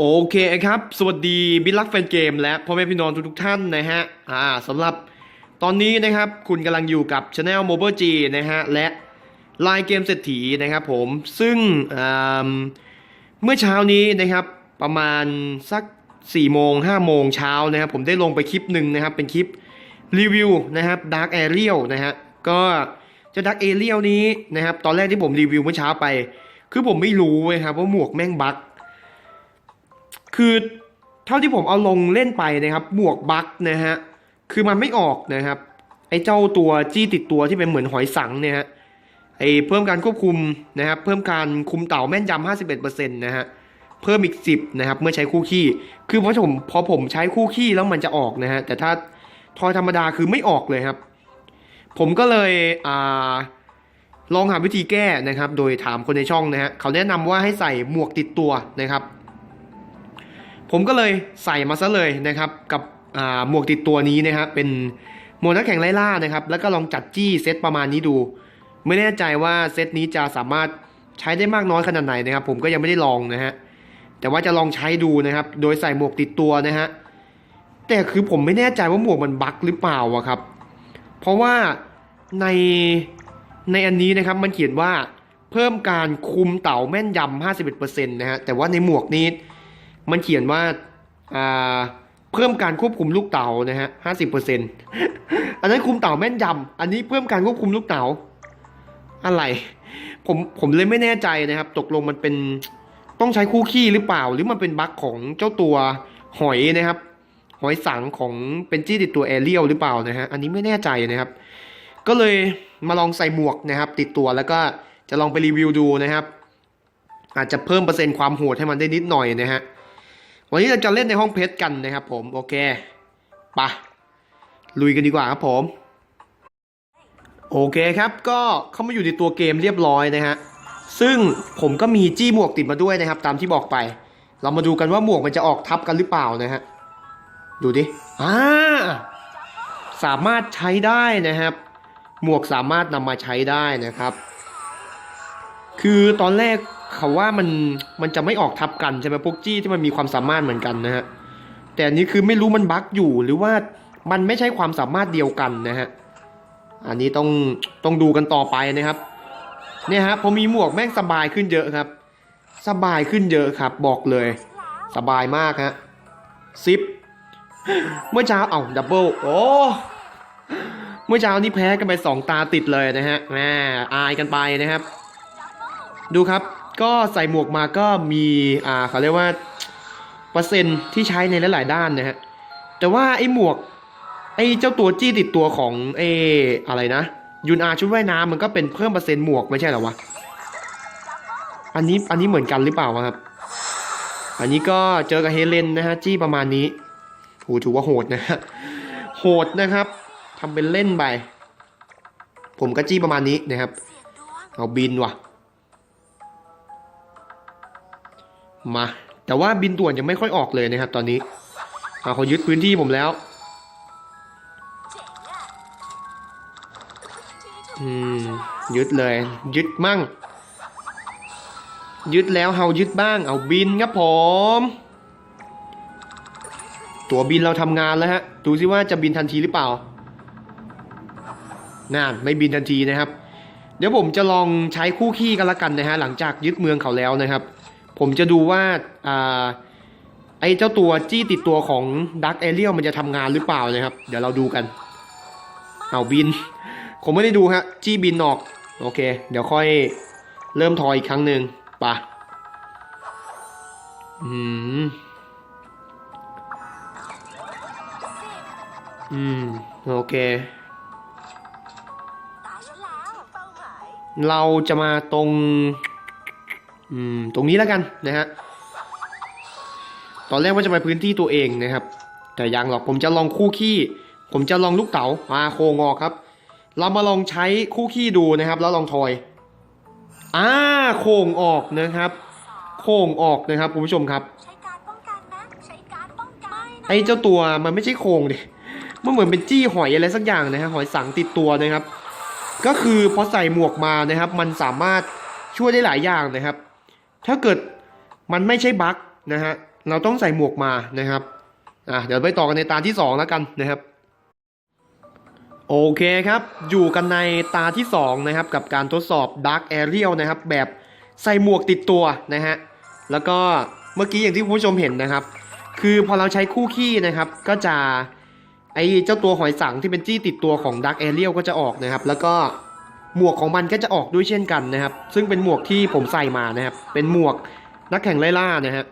โอเคครับ สวัสดีบิลลักแฟนเกม และพ่อแม่พี่น้องทุกๆท่านนะฮะอ่าสำหรับตอนนี้นะครับคุณกำลังอยู่กับ Channel Mobile G นะฮะและลายเกมเศรษฐีนะครับผมซึ่งเมื่อเช้านี้นะครับประมาณสัก4โมง5โมงเช้านะครับผมได้ลงไปคลิปหนึ่งนะครับเป็นคลิปรีวิวนะครับ Dark Ariel นะฮะก็จะ Dark Ariel นี้นะครับตอนแรกที่ผมรีวิวเมื่อเช้าไป คือผมไม่รู้เว้ยครับว่าหมวกแม่งบั๊ก คือเท่าที่ผมเอาลงเล่นไปนะครับบวกบั๊กนะฮะคือมันไม่ออกนะครับไอ้เจ้าตัวจี้ติดตัวที่เป็นเหมือนหอยสังเนี่ยฮะไอ้เพิ่มการควบคุมนะครับเพิ่มการคุมเต่าแม่นยำ51%นะฮะเพิ่มอีก10นะครับเมื่อใช้คู่ขี้ คือพอผมพอผมใช้คู่ขี้แล้วมันจะออกนะฮะแต่ถ้าทอยธรรมดาคือไม่ออกเลยครับ ผมก็เลยอ่าลองหาวิธีแก้นะครับ โดยถามคนในช่องนะฮะเขาแนะนำว่าให้ใส่หมวกติดตัวนะครับ ผมก็เลยใส่มาซะเลยนะครับกับหมวกติดตัวนี้นะครับเป็นหมวกนักแข่งไล่ล่านะครับแล้วก็ลองจัดจี้เซตประมาณนี้ดู ไม่แน่ใจว่าเซตนี้จะสามารถใช้ได้มากน้อยขนาดไหนนะครับ ผมก็ยังไม่ได้ลองนะฮะแต่ว่าจะลองใช้ดูนะครับ โดยใส่หมวกติดตัวนะฮะแต่คือผมไม่แน่ใจว่าหมวกมันบั๊กหรือเปล่าอะครับ เพราะว่าในในอันนี้นะครับมันเขียนว่าเพิ่มการคุมเต่าแม่นยำ51%นะฮะแต่ว่าในหมวกนี้ มันเขียนว่าอ่าเพิ่มการควบคุมลูกเต๋านะฮะห้าสิบเปอร์เซ็นต์อันนั้นคุมเต่าแม่นยำอันนี้เพิ่มการควบคุมลูกเต๋าอะไร ผมผมเลยไม่แน่ใจนะครับ ตกลงมันเป็นต้องใช้คู่ขี้หรือเปล่า หรือมันเป็นบั๊กของเจ้าตัวหอยนะครับ หอยสังของเป็นจี้ติดตัวแอเรียลหรือเปล่านะฮะ อันนี้ไม่แน่ใจนะครับ ก็เลยมาลองใส่หมวกนะครับ ติดตัวแล้วก็จะลองไปรีวิวดูนะครับ อาจจะเพิ่มเปอร์เซ็นต์ความโหดให้มันได้นิดหน่อยนะฮะ วันนี้เราจะเล่นในห้องเพชรกันนะครับผม โอเคไปะลุยกันดีกว่าครับผม โอเคครับ ก็เข้ามาอยู่ในตัวเกมเรียบร้อยนะฮะ ซึ่งผมก็มีจี้หมวกติดมาด้วยนะครับ ตามที่บอกไป เรามาดูกันว่าหมวกมันจะออกทับกันหรือเปล่านะฮะ ดูดิ อ่า สามารถใช้ได้นะครับ หมวกสามารถนำมาใช้ได้นะครับ คือตอนแรก เขาว่ามันมันจะไม่ออกทับกันใช่ไหมพวกจี้ที่มันมีความสามารถเหมือนกันนะฮะแต่อันนี้คือไม่รู้มันบั๊กอยู่หรือว่ามันไม่ใช่ความสามารถเดียวกันนะฮะอันนี้ต้องต้องดูกันต่อไปนะครับเนี่ยฮะพอมีหมวกแม่งสบายขึ้นเยอะครับ สบายขึ้นเยอะครับ บอกเลย สบายมากฮะซิปเมื่อเช้าเอาดับเบิลโอ้เมื่อเช้านี่แพ้กันไปสองตาติดเลยนะฮะแหมอายกันไปนะครับ ดูครับ ก็ใส่หมวกมาก็มีอ่าเขาเรียกว่าเปอร์เซ็นต์ที่ใช้ในหลาย ๆ ด้านนะฮะแต่ว่าไอ้หมวกไอ้เจ้าตัวจี้ติดตัวของเอออะไรนะยุนอาชุดว่ายน้ำมันก็เป็นเพิ่มเปอร์เซ็นต์หมวกไม่ใช่หรอวะอันนี้อันนี้เหมือนกันหรือเปล่าวะครับ อันนี้ก็เจอกับเฮเลนนะฮะจี้ประมาณนี้โหถือว่าโหดนะฮะโหดนะครับทำเป็นเล่นไปผมก็จี้ประมาณนี้นะครับ เอาบินว่ะ มา แต่ว่าบินด่วนยังไม่ค่อยออกเลยนะครับตอนนี้อ่าเขายึดพื้นที่ผมแล้วอืมยึดเลย ยึดมั่ง ยึดแล้วเฮายึดบ้าง เอาบินครับผม ตัวบินเราทำงานแล้วฮะ ดูสิว่าจะบินทันทีหรือเปล่าน่านไม่บินทันทีนะครับ เดี๋ยวผมจะลองใช้คู่ขี้กันละกันนะฮะ หลังจากยึดเมืองเขาแล้วนะครับ ผมจะดูว่าอ่าไอ้เจ้าตัวจี้ติดตัวของดักเอเรียลมันจะทำงานหรือเปล่านะครับ เดี๋ยวเราดูกัน เอาบิน ผมไม่ได้ดูฮะ จี้บินออก โอเค เดี๋ยวค่อยเริ่มทอยอีกครั้งหนึ่งปะอืม อืม โอเค เราจะมาตรง อืมตรงนี้แล้วกันนะฮะตอนแรกว่าจะไปพื้นที่ตัวเองนะครับ แต่ยังหรอกผมจะลองคู่ขี้ ผมจะลองลูกเต๋ามาโคงอครับ เรามาลองใช้คู่ขี้ดูนะครับ แล้วลองทอยอ่าโค้งออกนะครับ โค้งออกนะครับคุณผู้ชมครับใช้การป้องกันนะใช้การป้องกันนะไอ้เจ้าตัวมันไม่ใช่โครงดิมันเหมือนเป็นจี้หอยอะไรสักอย่างนะฮะหอยสังติดตัวนะครับ ก็คือพอใส่หมวกมานะครับ มันสามารถช่วยได้หลายอย่างนะครับ ถ้าเกิดมันไม่ใช่บั๊กนะฮะเราต้องใส่หมวกมานะครับอะเดี๋ยวไปต่อกันในตาที่สองแล้วกันนะครับโอเคครับ อยู่กันในตาที่ 2 นะครับ กับการทดสอบ Dark Aerial นะครับ แบบใส่หมวกติดตัวนะฮะ แล้วก็เมื่อกี้อย่างที่ผู้ชมเห็นนะครับ คือพอเราใช้คู่ขี้นะครับ ก็จะไอเจ้าตัวหอยสังที่เป็นจี้ติดตัวของ Dark Aerial ก็จะออกนะครับ แล้วก็ หมวกของมันก็จะออกด้วยเช่นกันนะครับ ซึ่งเป็นหมวกที่ผมใส่มานะครับ เป็นหมวกนักแข่งไล่ล่านะฮะ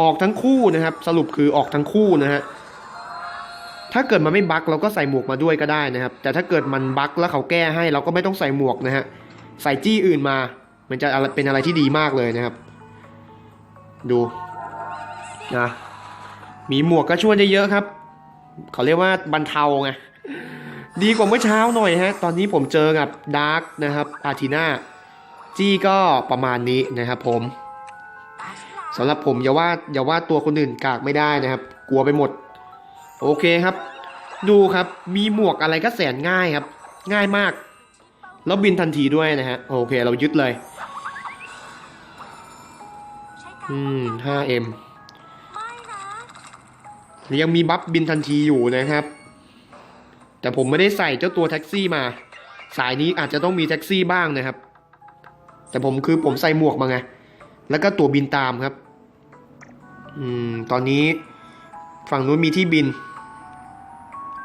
ออกทั้งคู่นะครับ สรุปคือออกทั้งคู่นะฮะถ้าเกิดมันไม่บั๊กเราก็ใส่หมวกมาด้วยก็ได้นะครับ แต่ถ้าเกิดมันบั๊กแล้วเขาแก้ให้เราก็ไม่ต้องใส่หมวกนะฮะใส่จี้อื่นมา มันจะเป็นอะไรที่ดีมากเลยนะครับ ดูนะมีหมวกก็ช่วยได้เยอะครับ เขาเรียกว่าบรรเทาไง ดีกว่าเมื่อเช้าหน่อยฮะ ตอนนี้ผมเจอกับดาร์กนะครับอาทีนาจี้ก็ประมาณนี้นะครับผมสำหรับผมอย่าว่าอย่าว่าตัวคนอื่นกากไม่ได้นะครับ กลัวไปหมด โอเคครับ ดูครับมีหมวกอะไรก็แสนง่ายครับ ง่ายมาก แล้วบินทันทีด้วยนะฮะ โอเคเรายึดเลย อืม 5M ยังมีบัฟบินทันทีอยู่นะครับ แต่ผมไม่ได้ใส่เจ้าตัวแท็กซี่มา สายนี้อาจจะต้องมีแท็กซี่บ้างนะครับ แต่ผมคือผมใส่หมวกมาไง แล้วก็ตัวบินตามครับ อืม ตอนนี้ฝั่งนู้นมีที่บิน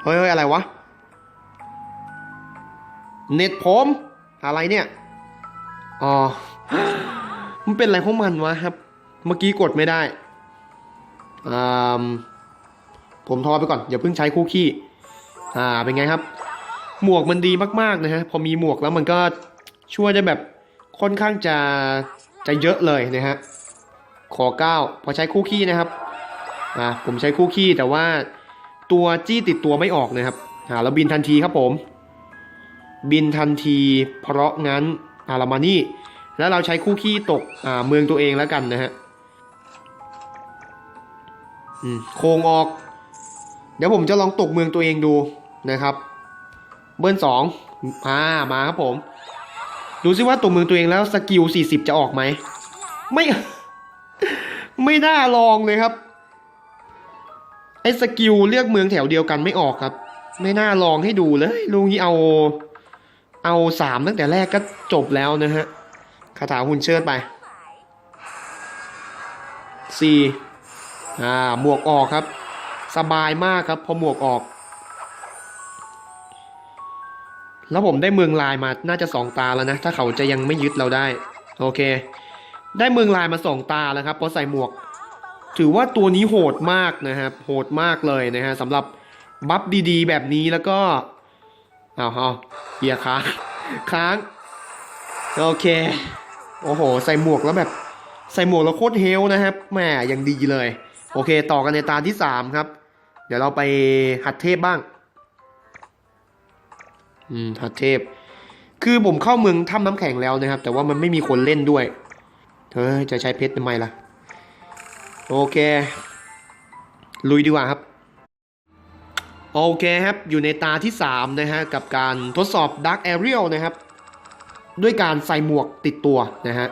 เฮ้ยเฮ้ยอะไรวะ เน็ตผมอะไรเนี่ย อ๋อ มันเป็นอะไรของมันวะครับ เมื่อกี้กดไม่ได้อ่าผมทอไปก่อน อย่าเพิ่งใช้คู่ขี้ อ่าเป็นไงครับ หมวกมันดีมากๆนะฮะพอมีหมวกแล้วมันก็ช่วยได้แบบค่อนข้างจะจะเยอะเลยนะฮะขอเก้าพอใช้คู่ขี้นะครับอ่าผมใช้คู่ขี้แต่ว่าตัวจี้ติดตัวไม่ออกนะครับอ่าแล้วบินทันทีครับผม บินทันที เพราะงั้นอ่าเรามานี่แล้วเราใช้คู่ขี้ตกอ่าเมืองตัวเองแล้วกันนะฮะอืมโคงออก เดี๋ยวผมจะลองตกเมืองตัวเองดูนะครับ เบิ้ลสองอ่ามาครับผม ดูซิว่าตกเมืองตัวเองแล้วสกิล40จะออกไหม ไม่ ไม่น่าลองเลยครับ ไอ้สกิลเลือกเมืองแถวเดียวกันไม่ออกครับ ไม่น่าลองให้ดูเลยลุงนี้เอา เอาสามตั้งแต่แรกก็จบแล้วนะฮะคาถาหุ่นเชิดไปสี่อ่าหมวกออกครับ สบายมากครับ พอหมวกออก แล้วผมได้เมืองลายมาน่าจะสองตาแล้วนะ ถ้าเขาจะยังไม่ยึดเราได้ โอเค ได้เมืองลายมาสองตาแล้วครับพราะใส่หมวก ถือว่าตัวนี้โหดมากนะครับ โหดมากเลยนะฮะสำหรับบัฟดีๆ แบบนี้แล้วก็เอาเอาเกียค้างค้าง โอเค โอ้โห ใส่หมวกแล้วแบบ ใส่หมวกแล้วโคตรเฮลนะครับแหมยังดีเลย โอเค ต่อกันในตาที่สามครับ เดี๋ยวเราไปหัดเทพบ้าง อืม หัดเทพ คือผมเข้าเมืองถ้ำน้ำแข็งแล้วนะครับ แต่ว่ามันไม่มีคนเล่นด้วย เธอจะใช้เพชรทำไมล่ะ โอเค ลุยดีกว่าครับ โอเคครับ อยู่ในตาที่3นะฮะ กับการทดสอบ Dark Aerial นะครับ ด้วยการใส่หมวกติดตัวนะฮะ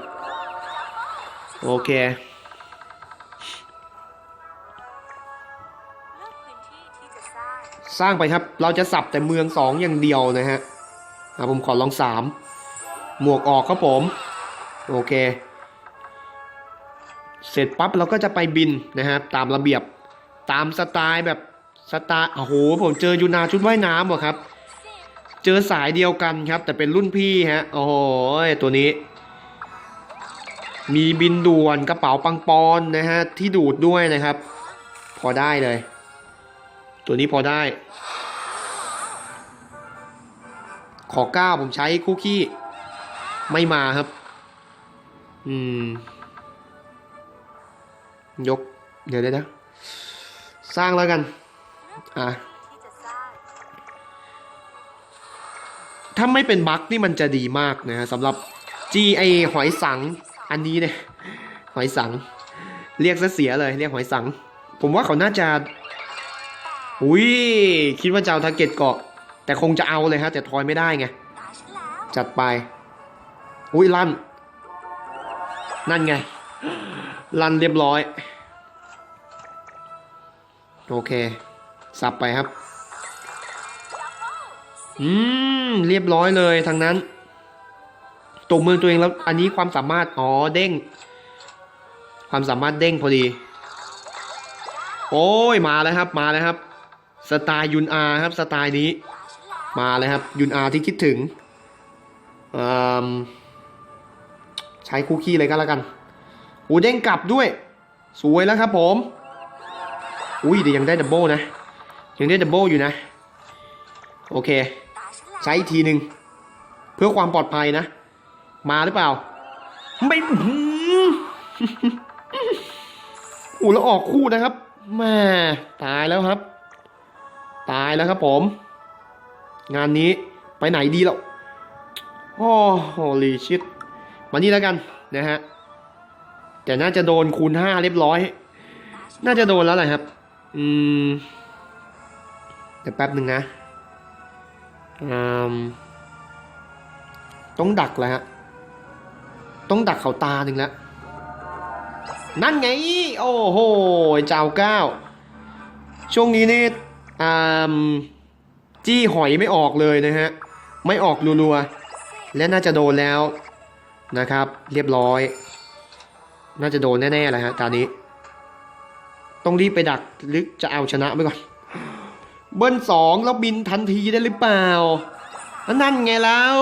โอเค สร้างไปครับ เราจะสับแต่เมือง2องอย่างเดียวนะฮะอะผมขอลอง3หมวกออกครับผม โอเค เสร็จปั๊บเราก็จะไปบินนะฮะตามระเบียบตามสไตล์แบบสไตล์โอ้โหผมเจอยูนาชุดว่ายน้ำว่ะครับ เจอสายเดียวกันครับ แต่เป็นรุ่นพี่ฮะโอ้โหตัวนี้ มีบินด่วนกระเป๋าปังปอนนะฮะที่ดูดด้วยนะครับ พอได้เลย ตัวนี้พอได้ ขอเก้าผมใช้คุกกี้ ไม่มาครับ อืม ยก เดี๋ยวเดี๋ยวนะ สร้างแล้วกัน อะที่จะสร้าถ้าไม่เป็นบั๊กนี่มันจะดีมากนะฮะสำหรับ G ไอหอยสัง อันนี้เนี่ย หอยสัง เรียกซะเสียเลย เรียกหอยสัง ผมว่าเขาน่าจะ อุ้ยคิดว่าจะเอาทาร์เก็ตเกาะ แต่คงจะเอาเลยฮะ แต่ทอยไม่ได้ไง จัดไป อุ้ยลั่น นั่นไง ลั่นเรียบร้อย โอเค สับไปครับ อืม เรียบร้อยเลยทางนั้นตกเมืองตัวเองแล้วอันนี้ความสามารถ อ๋อ เด้ง ความสามารถเด้งพอดี โอ้ย มาแล้วครับ มาแล้วครับ สไตล์ยุนอาครับสไตล์นี้ มาเลยครับ ยุนอาที่คิดถึง ใช้คุกกี้เลยก็แล้วกันโอ้เด้งกลับด้วย สวยแล้วครับผม อุ้ยเดี๋ยวยังได้ดับเบิลนะ ยังได้ดับเบิลอยู่นะ โอเค ใช้อีกทีหนึ่งเพื่อความปลอดภัยนะ มาหรือเปล่า ไม่หืออูแล้วออกคู่นะครับแม่ตายแล้วครับ ตายแล้วครับผม งานนี้ไปไหนดีแล้วโอ้โหลีชิตมานี่แล้วกันนะฮะแต่น่าจะโดนคูณห้าเรียบร้อย น่าจะโดนแล้วแหละครับ อืมเดี๋ยวแป๊บหนึ่งนะอืมต้องดักแล้วฮะ ต้องดักเขาตาหนึ่งแล้ว นั่นไง โอ้โหเจ้าเก้า ช่วงนี้นี่ จี้หอยไม่ออกเลยนะฮะ ไม่ออกรัวๆ และน่าจะโดนแล้วนะครับ เรียบร้อย น่าจะโดนแน่ๆเลยฮะตอนนี้ ต้องรีบไปดักหรือจะเอาชนะไปก่อน เบิ้ลสองแล้วบินทันทีได้หรือเปล่า นั่นไงแล้ว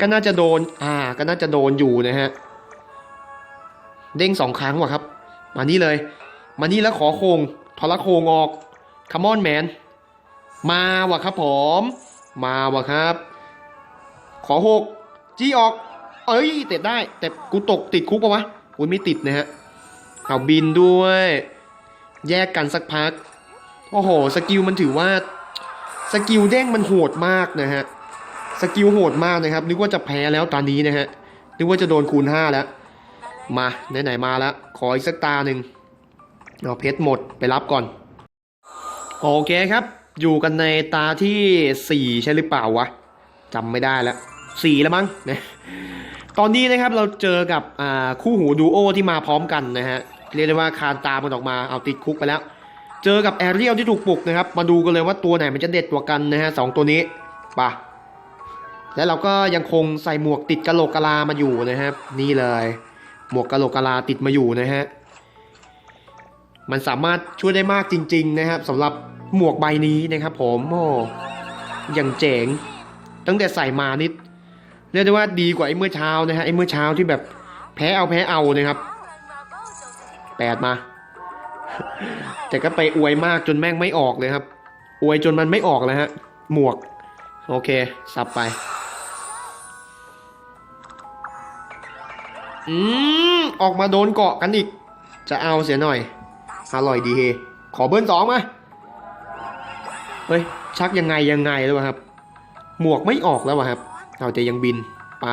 ก็น่าจะโดน อ่า ก็น่าจะโดนอยู่นะฮะ เด้งสองครั้งว่ะครับ มานี่เลย มานี่แล้วขอโคงทรโคงออก คัมอนแมน มาวะครับผม มาวะครับ ขอหกจี้ออก เอ้ยเตะได้ แต่กูตกติดคุกปะวะกูไม่ติดนะฮะ เอาบินด้วย แยกกันสักพัก โอ้โห สกิลมันถือว่า สกิลเด้งมันโหดมากนะฮะ สกิลโหดมากนะครับ นึกว่าจะแพ้แล้วตอนนี้นะฮะ นึกว่าจะโดนคูณห้าแล้ว มาไหนๆมาแล้ว ขออีกสักตาหนึ่งเอาเพชรหมดไปรับก่อน โอเคครับ อยู่กันในตาที่สี่ใช่หรือเปล่าวะจำไม่ได้แล้วสี่แล้วมั้งนะตอนนี้นะครับเราเจอกับคู่หูดูโอที่มาพร้อมกันนะฮะเรียกได้ว่าคานตามันออกมาเอาติดคุกไปแล้ว เจอกับแอรียลที่ถูกปลุกนะครับ มาดูกันเลยว่าตัวไหนมันจะเด็ดกว่ากันนะฮะสองตัวนี้ไปะแล้วเราก็ยังคงใส่หมวกติดกะโหลกกะลามาอยู่นะครับ นี่เลย หมวกกะโหลกกะลาติดมาอยู่นะฮะ มันสามารถช่วยได้มากจริง ๆ นะครับสำหรับหมวกใบนี้นะครับผมโอ้อย่างเจ๋งตั้งแต่ใส่มานิดเรียกได้ว่าดีกว่าไอ้เมื่อเช้านะฮะไอ้เมื่อเช้าที่แบบแพ้เอาแพ้เอานะครับแปดมา แต่ก็ไปอวยมากจนแม่งไม่ออกเลยครับ อวยจนมันไม่ออกเลยฮะ หมวก โอเค สับไป อืม ออกมาโดนเกาะกันอีก จะเอาเสียหน่อย อร่อยดีเฮขอเบิ้ลสองมาเฮ้ยชักยังไงยังไงแล้ววะครับ หมวกไม่ออกแล้ววะครับเอาแต่ยังบินไป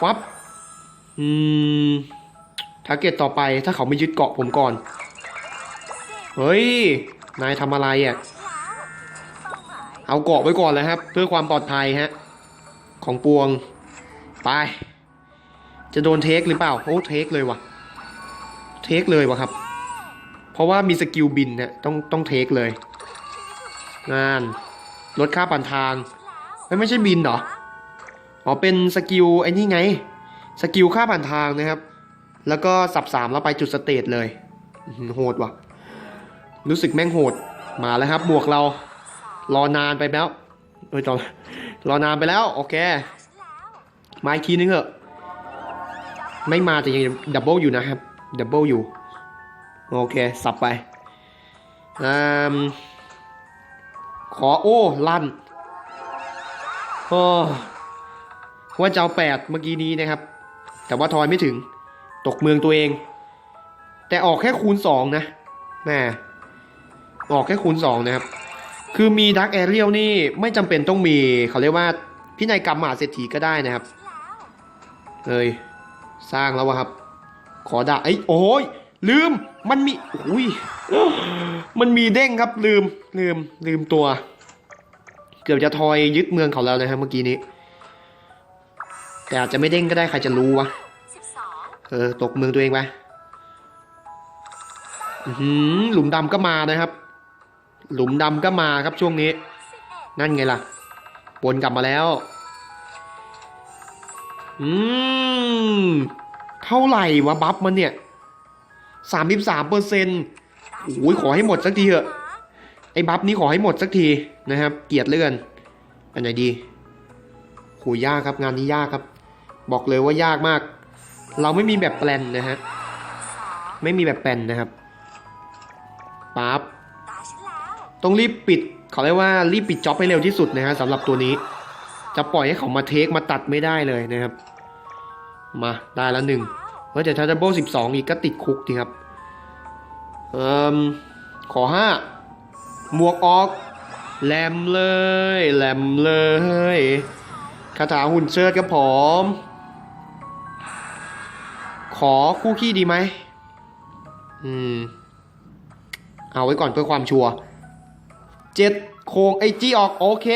ฟับอืมทาร์เก็ตต่อไปถ้าเขาไม่ยึดเกาะผมก่อน เฮ้ย นายทำอะไรอะ เอาเกาะไว้ก่อนเลยครับ เพื่อความปลอดภัยฮะ ของปวงไปจะโดนเทคหรือเปล่า โอ้เทคเลยว่ะ เทคเลยวะครับ เพราะว่ามีสกิลบินเนี่ยต้องต้องเทคเลยงานลดค่าผ่านทางเฮ้ยไม่ใช่บินเหรออ๋อเป็นสกิลไอ้นี่ไง สกิลค่าผ่านทางนะครับ แล้วก็สับสามแล้วไปจุดสเตทเลยโหดว่ะ รู้สึกแม่งโหดมาแล้วครับบวกเรา รอนานไปแล้วเอ้ยตอนรอนานไปแล้ว โอเค มาอีกทีนึงเหอะ ไม่มาแต่ยังดับเบิลอยู่นะครับ ดับเบิลอยู่โอเค สับไปอืมขอโอ้ลั่นโอ้ว่าจะเอาแปดเมื่อกี้นี้นะครับ แต่ว่าทอยไม่ถึง ตกเมืองตัวเอง แต่ออกแค่คูณสองนะแม่ออกแค่คูณสองนะครับ คือมีดักแอเรียลนี่ไม่จำเป็นต้องมี เขาเรียกว่าพินัยกรรมมหาเศรษฐีก็ได้นะครับเอ้ย สร้างแล้ววะครับ ขอด่าไอ้ยโอ้ยลืมมันมีอุ้ยมันมีเด้งครับลืมลืมลืมตัว เกือบจะทอยยึดเมืองเขาแล้วนะครับเมื่อกี้นี้ แต่อาจจะไม่เด้งก็ได้ใครจะรู้วะเออตกเมืองตัวเองไปอื้อหือหลุมดำก็มานะครับ หลุมดำก็มาครับช่วงนี้ นั่นไงล่ะวนกลับมาแล้ว อืม เท่าไหร่วะบัฟมันเนี่ยสามสิบสามเปอร์เซ็นต์โอ้ยขอให้หมดสักทีเถอะ ไอ้บัฟนี้ขอให้หมดสักทีนะครับ เกลียดเลือนอันไหนดีโหยากครับงานนี้ยากครับ บอกเลยว่ายากมาก เราไม่มีแบบแปลนนะฮะ ไม่มีแบบแปลนนะครับปั๊บตาฉันแล้วต้องรีบปิดเขาเรียกว่ารีบปิดจ็อบให้เร็วที่สุดนะฮะสำหรับตัวนี้ จะปล่อยให้เขามาเทคมาตัดไม่ได้เลยนะครับ มาได้แล้วหนึ่งเฮ้ยแต่ถ้าดับเบิลสิบสองอีกก็ติดคุกทีครับเอ่มขอห้าหมวกออกแหลมเลยแหลมเลยคาถาหุ่นเชิดครับผมขอคู่ขี้ดีไหมอืม เอาไว้ก่อนเพื่อความชัวร์เจ็ดโคงไอ้จีออก โอเค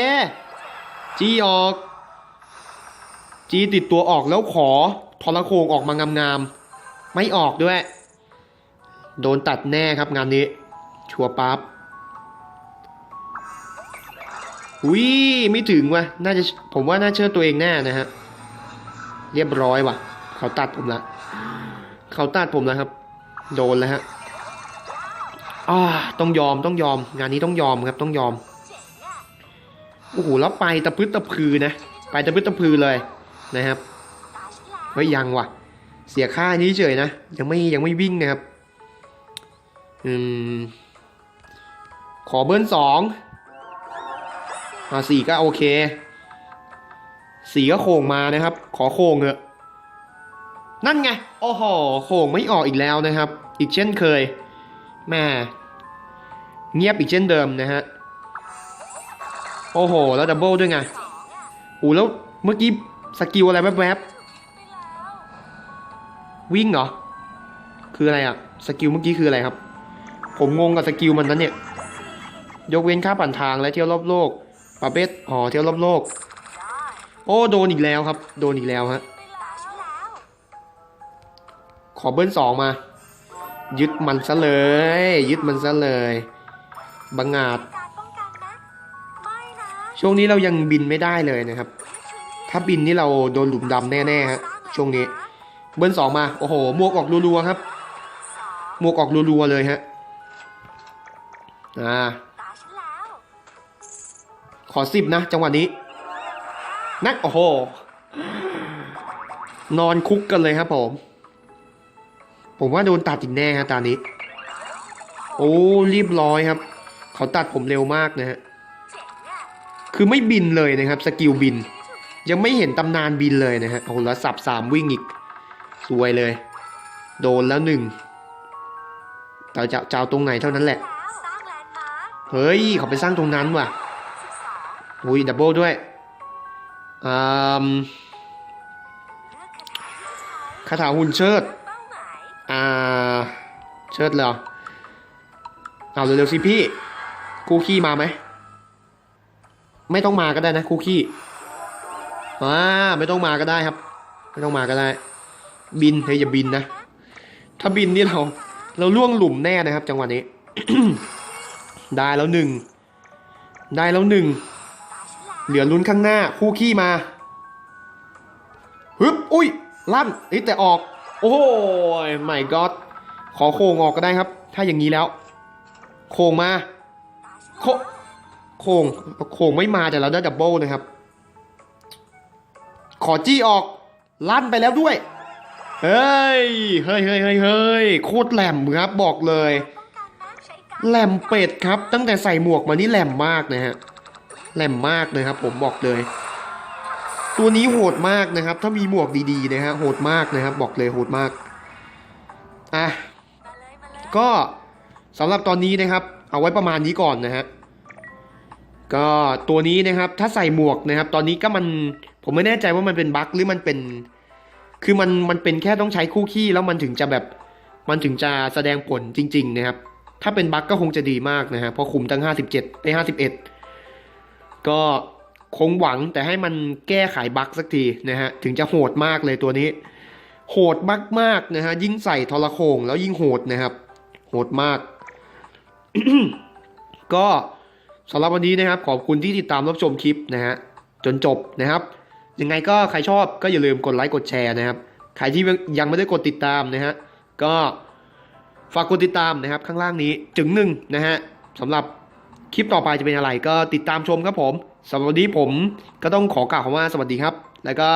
จีออก จีติดตัวออกแล้วขอทรโคงออกมางามๆ ไม่ออกด้วย โดนตัดแน่ครับงานนี้ ชัวปั๊บอุ้ยไม่ถึงว่ะน่าจะผมว่าน่าเชื่อตัวเองแน่นะฮะ เรียบร้อยว่ะ เขาตัดผมละ เขาตัดผมแล้วครับ โดนแล้วฮะอ่าต้องยอมต้องยอม งานนี้ต้องยอมครับต้องยอมโอ้โหแล้วไปตะพึดตะพือนะ ไปตะพึดตะพือเลย นะครับตาฉันแล้วเฮ้ยยังว่ะ เสียค่านี้เฉยนะ ยังไม่ยังไม่วิ่งนะครับ อืม ขอเบิ้ลสองอ่าสี่ก็โอเค สี่ก็โค้งมานะครับ ขอโค้งเถอะ นั่นไง โอ้โห โค้งไม่ออกอีกแล้วนะครับ อีกเช่นเคย แม่ เงียบอีกเช่นเดิมนะฮะ โอ้โห แล้วดับเบิลด้วยไงโอ้แล้วเมื่อกี้ สกิลอะไรแวบๆไปแล้ววิ่งเหรอ คืออะไรอะสกิลเมื่อกี้คืออะไรครับ ผมงงกับสกิลมันนั้นเนี่ย ยกเว้นค่าผ่านทางและเที่ยวรอบโลกปาเบสอ๋อเที่ยวรอบโลก โอ้โดนอีกแล้วครับ โดนอีกแล้วฮะขอเบิ้ลสองมา ยึดมันซะเลย ยึดมันซะเลยบังอาจช่วงนี้เรายังบินไม่ได้เลยนะครับ ถ้าบินนี่เราโดนหลุมดำแน่ๆฮะช่วงนี้ เบิ้ลสองมา โอ้โหมวกออกรัวๆครับมวกออกรัวๆเลยฮะอ่าขอสิบนะ จังหวะนี้ นักโอ้โห นอนคุกกันเลยครับผม ผมว่าโดนตัดอีกแน่ฮะตานี้ โอ้รีบร้อยครับ เขาตัดผมเร็วมากนะฮะ คือไม่บินเลยนะครับ สกิลบิน ยังไม่เห็นตำนานบินเลยนะฮะโอ้โหแล้วสับสามวิ่งอีกสวยเลย โดนแล้วหนึ่งแต่จะจะเอาตรงไหนเท่านั้นแหละ เฮ้ยเขาไปสร้างตรงนั้นว่ะอุ้ยดับเบิลด้วยอืมคาถาที่จะใช้คาถาหุ่นเชิดเป้าหมายอ่า เชิดเหรอ เอาเร็วๆสิพี่ คู่ขี้มาไหม ไม่ต้องมาก็ได้นะ คู่ขี้ อ่าไม่ต้องมาก็ได้ครับ ไม่ต้องมาก็ได้ บินเฮ้ยอย่าบินนะ ถ้าบินนี่เรา เราล่วงหลุมแน่นะครับ จังหวะนี้ ได้แล้วหนึ่ง ได้แล้วหนึ่ง เหลือลุ้นข้างหน้า คู่ขี้มาฮึบอุ้ยลั่นเอ้ยแต่ออก โอ้ยไม่ก็ขอโค้งออกก็ได้ครับ ถ้าอย่างนี้แล้ว โค้งมา โคโค้งโค้งไม่มาแต่เราได้ดับเบิลนะครับ ขอจี้ออก ลั่นไปแล้วด้วย เฮ้ย เฮ้ยเฮ้ยเฮ้ยเฮ้ยโคตรแหลมครับบอกเลย แหลมเป็ดครับ ตั้งแต่ใส่หมวกมานี่แหลมมากนะฮะ แหลมมากเลยครับ ผมบอกเลย ตัวนี้โหดมากนะครับ ถ้ามีหมวกดีๆนะฮะ โหดมากนะครับ บอกเลยโหดมาก อะ ก็สำหรับตอนนี้นะครับ เอาไว้ประมาณนี้ก่อนนะฮะ ก็ตัวนี้นะครับ ถ้าใส่หมวกนะครับ ตอนนี้ก็มัน ผมไม่แน่ใจว่ามันเป็นบั๊กหรือมันเป็น คือมันมันเป็นแค่ต้องใช้คู่ขี้แล้วมันถึงจะแบบมันถึงจะแสดงผลจริง ๆ นะครับ ถ้าเป็นบั๊กก็คงจะดีมากนะฮะเพราะคุมตั้ง 57ไป51 ก็คงหวังแต่ให้มันแก้ไขบั๊กสักทีนะฮะถึงจะโหดมากเลยตัวนี้ โหดมากๆนะฮะยิ่งใส่ทรโคงแล้วยิ่งโหดนะครับ โหดมาก ก็สำหรับวันนี้นะครับ ขอบคุณที่ติดตามรับชมคลิปนะฮะจนจบนะครับ ยังไงก็ใครชอบก็อย่าลืมกดไลค์กดแชร์นะครับ ใครที่ยังไม่ได้กดติดตามนะฮะ ก็ฝากกดติดตามนะครับข้างล่างนี้จึงหนึ่งนะฮะสำหรับคลิปต่อไปจะเป็นอะไรก็ติดตามชมครับผมสำหรับวันนี้ผมก็ต้องขอกล่าวคำว่าสวัสดีครับ แล้วก็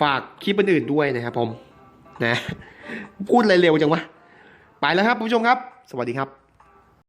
ฝากคลิปอื่นๆด้วยนะครับผมนะพูดอะไรเร็วจังวะไปแล้วครับผู้ชมครับ สวัสดีครับ